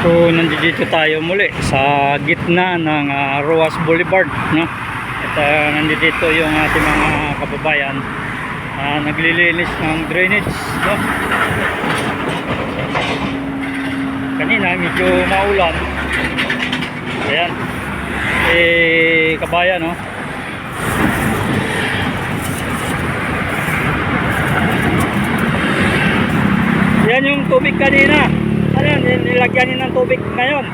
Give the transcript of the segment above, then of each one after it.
So, nandito tayo muli sa gitna ng ah, Roas Boulevard, no? At ah, nandito yung ating mga kababayan ah, naglilinis ng drainage, no? Kanina medyo maulan. Ayan. Eh, kabayan, no? Yan yung tubig kanina. Ano yan? Nilagyan niyo ng tubig ngayon.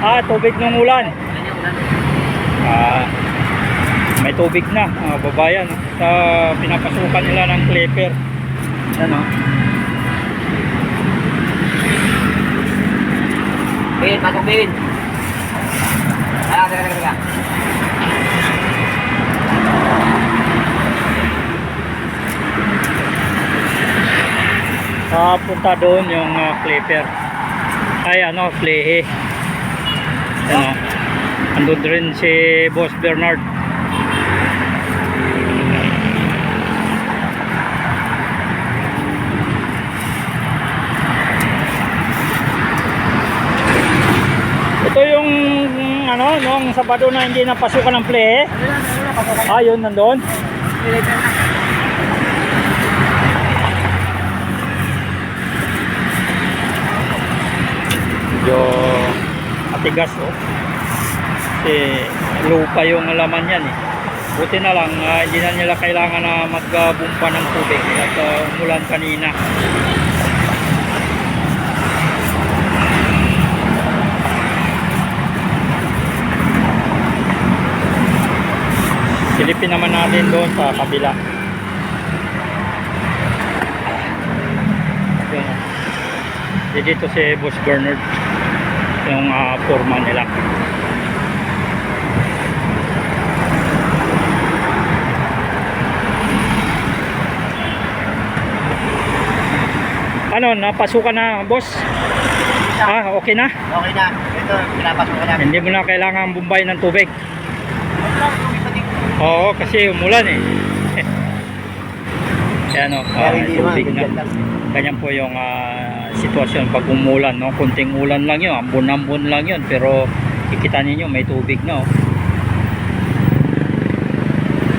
Ah, tubig ng ulan. Ah, may tubig na, mga babayan. Sa pinapasukan nila ng clipper. Ano? Bin, pasok bin. Ah, teka, teka, teka. Papunta doon yung ah, clipper. Ay, ano, flehe. Ano? Andun rin si Boss Bernard. Ito yung ano, nung Sabado na hindi napasukan ng flehe. Ah, yun nandun. medyo matigas oh. Kasi lupa yung laman yan eh. Buti na lang, ah, hindi na nila kailangan na magbumpa ng tubig at uh, umulan kanina. Silipin naman natin doon sa kabila. Yun. Di dito si Boss Bernard yung uh, foreman nila. Ano, napasukan na, boss? Ah, okay na? Okay na. Ito, pinapasok ka na. Hindi mo na kailangan bumbay ng tubig. Oo, kasi umulan eh. Ayan o, naman, tubig na. Ganyan po yung ah, sitwasyon pag umulan, no? Kunting ulan lang yun, ambon-ambon lang yun, pero kikita ninyo may tubig na oh.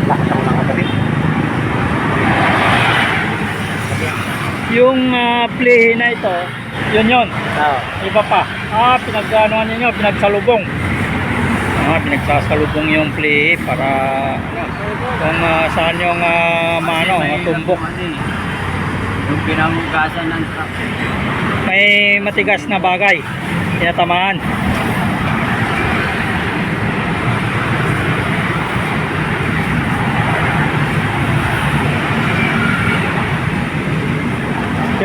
Lakas ako ng katabi. Yung uh, play na ito, yun yun. Oo. Iba pa. Ah, pinaganoan ninyo, pinagsalubong. Ah, pinagsasalubong yung play para ano, kung ah, saan yung uh, mano, tumbok. Yung pinangugasan ng truck. May matigas na bagay. Tinatamaan.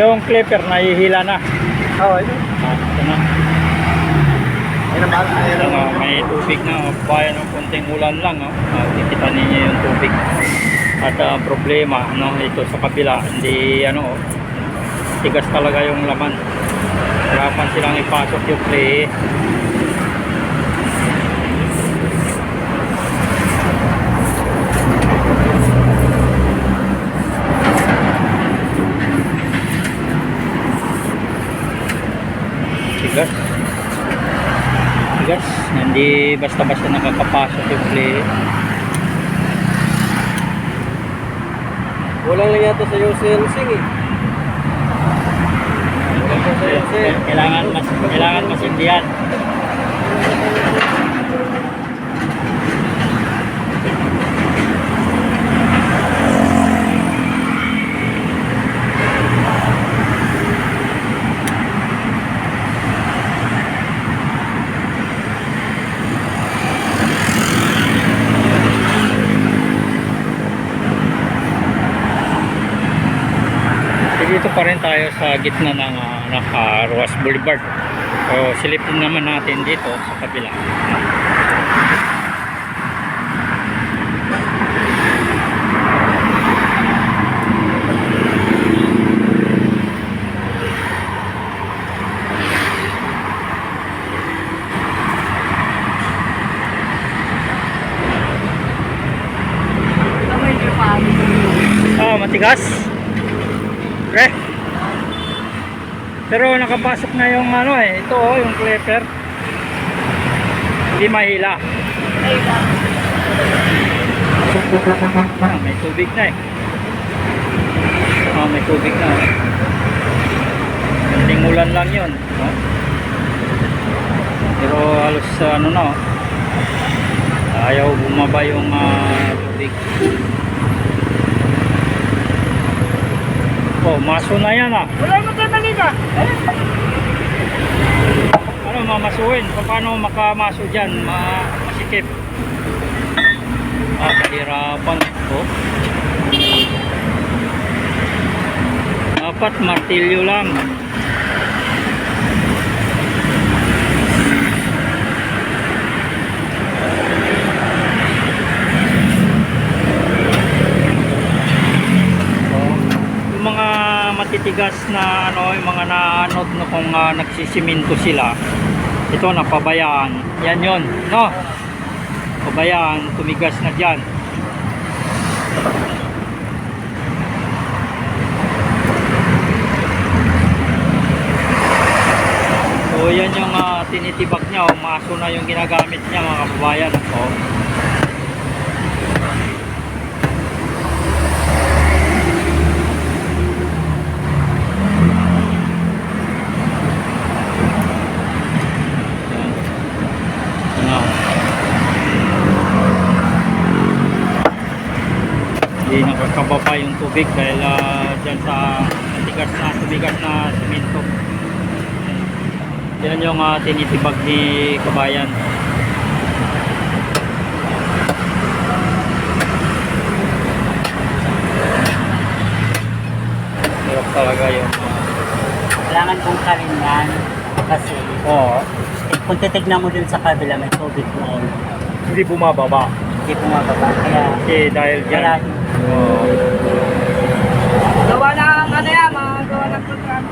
Yung clipper nahihila na. Oo, ito. Ah, ito na. Ano, ang may tubig na. Oh. Bayan ng konting ulan lang. Oh. Ah, kikita ninyo yung tubig. At ang problema no, ito sa kabila, hindi ano, tigas talaga yung laman. Hirapan silang ipasok yung play. Tigas. Tigas. Hindi basta-basta nakakapasok yung play. Wala lang yata sa UCL Sing eh. Kailangan mas kailangan masindihan. Dito pa rin tayo sa gitna ng uh, naka Roas Boulevard. So silipin naman natin dito sa kabila. Ah, matigas. Pre. Pero nakapasok na yung ano eh, ito oh, yung clipper. Hindi mahila. Ah, may tubig na eh. Ah, may tubig na. Kunting ulan lang yun. No? Pero halos ah, ano na oh. Ayaw bumaba yung ah, tubig. Oh, maso na yan ah. Maliga. Ano mamasuhin? Paano makamaso dyan? Ma masikip. Ah, kahirapan. Oh. Dapat martilyo lang. Oh. Yung mga matitigas na ano, yung mga naanod no kung ah, nagsisiminto sila. Ito napabayaan. Yan yon, no? Pabayaan, tumigas na diyan. So yan yung ah, tinitibak niya, oh. maso na yung ginagamit niya mga kababayan. Oh. Ano? Nakakababa yung tubig dahil ah, dyan sa matigas na, tumigas na simento. Yan yung ah, tinitibag ni kabayan. Hirap talaga yung ah, Kailangan kong kalingan kasi Oo. eh, kung titignan mo dun sa kabila may tubig yun. Hindi bumababa. Hindi bumababa. Kaya Kasi dahil dyan. Oo. Gawa ang ano yan, mga gawa ng programa.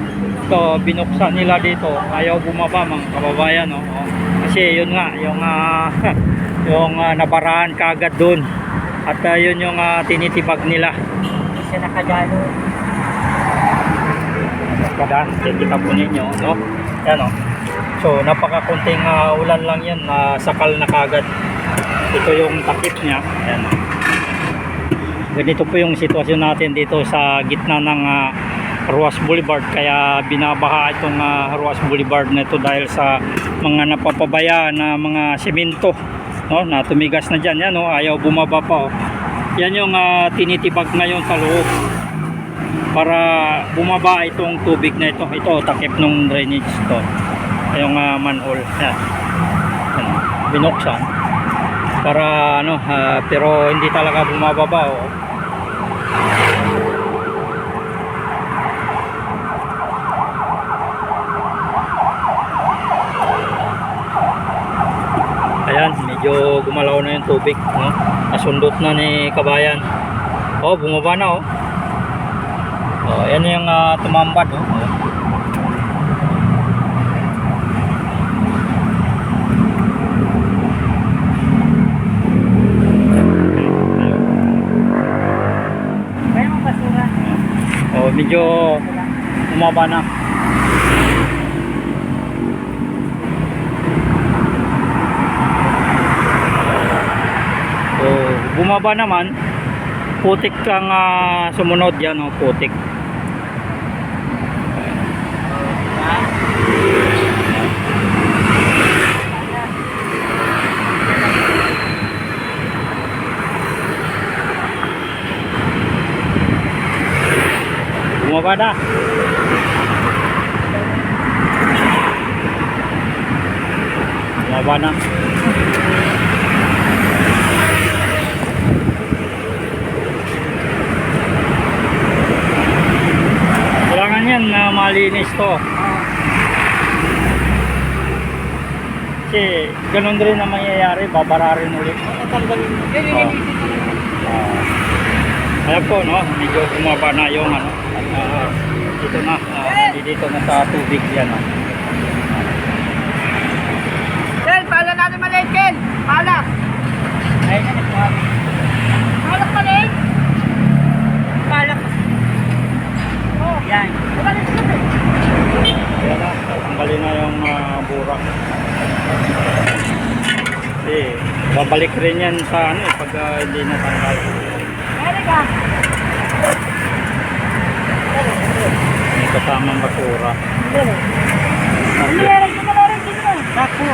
ito binuksan nila dito ayaw bumaba mga kababayan no? Oh. kasi yun nga yung ah, yung ah, nabaraan kagad doon at ah, yun yung ah, tinitibag nila siya nakagalo. kadaan kita po ninyo no yan oh. so napakakunting ah, ulan lang yan na sakal na kagad ito yung takip niya yan oh. Ganito po yung sitwasyon natin dito sa gitna ng ah, Ruas Boulevard. Kaya binabaha itong ah, Ruas Boulevard na ito dahil sa mga napapabaya na mga semento no? Na tumigas na diyan yan no? Ayaw bumaba pa oh. yan yung ah, tinitibag ngayon sa loob para bumaba itong tubig na ito. Ito takip ng drainage to. Yung ah, manhole. Yan. Yan. Binuksan para ano ah, pero hindi talaga bumababa oh. Ayan, medyo gumalaw na yung tubig, no? Nasundot na ni kabayan. Oh, bumaba na oh. Oh, yan yung ah, tumambad oh. oh. Kaya mo basura. Oh, medyo bumaba na. Oh, bumaba naman. Putik kang ah, sumunod yan, oh, putik. Na. Bumaba na. Kailangan yan na malinis to. Kasi ganun din na mangyayari, babararin ulit. Tatanggalin mo. Eh, lilinisin mo naman. Ayan po, no? Medyo bumaba na yung ano. Ah, dito na. ah, dito na sa tubig yan. No? Ken, pala natin maliit, Ken. Pala. Ay, nagmamahal. Palak maliit. Palak. Oh, yan. Ka, eh. tali na yung uh, burak. Kasi babalik rin yan sa ano eh, pag ah, hindi natanggal. Meron ka. May kasamang basura. Meron ka na rin dito. Sako.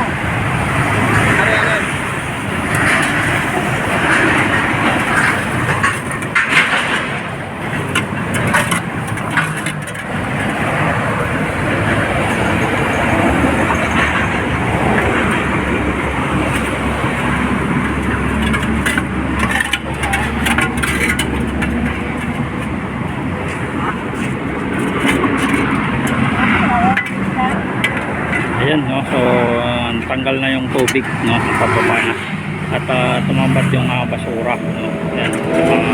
Ayan, no? So, uh, tanggal na yung tubig, no? Pababa na. At uh, tumambat yung uh, basura, no? Ayan. Uh,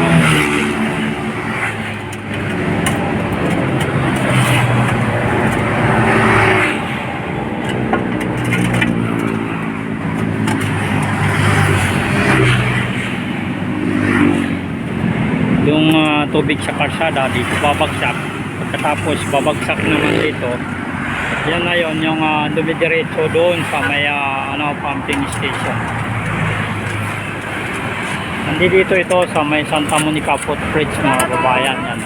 yung uh, tubig sa kalsada dito babagsak pagkatapos babagsak naman dito yan na yun, yung uh, dumidiretso doon sa may ah, ano, pumping station. Nandito ito sa may Santa Monica Footbridge mga kababayan. Yan.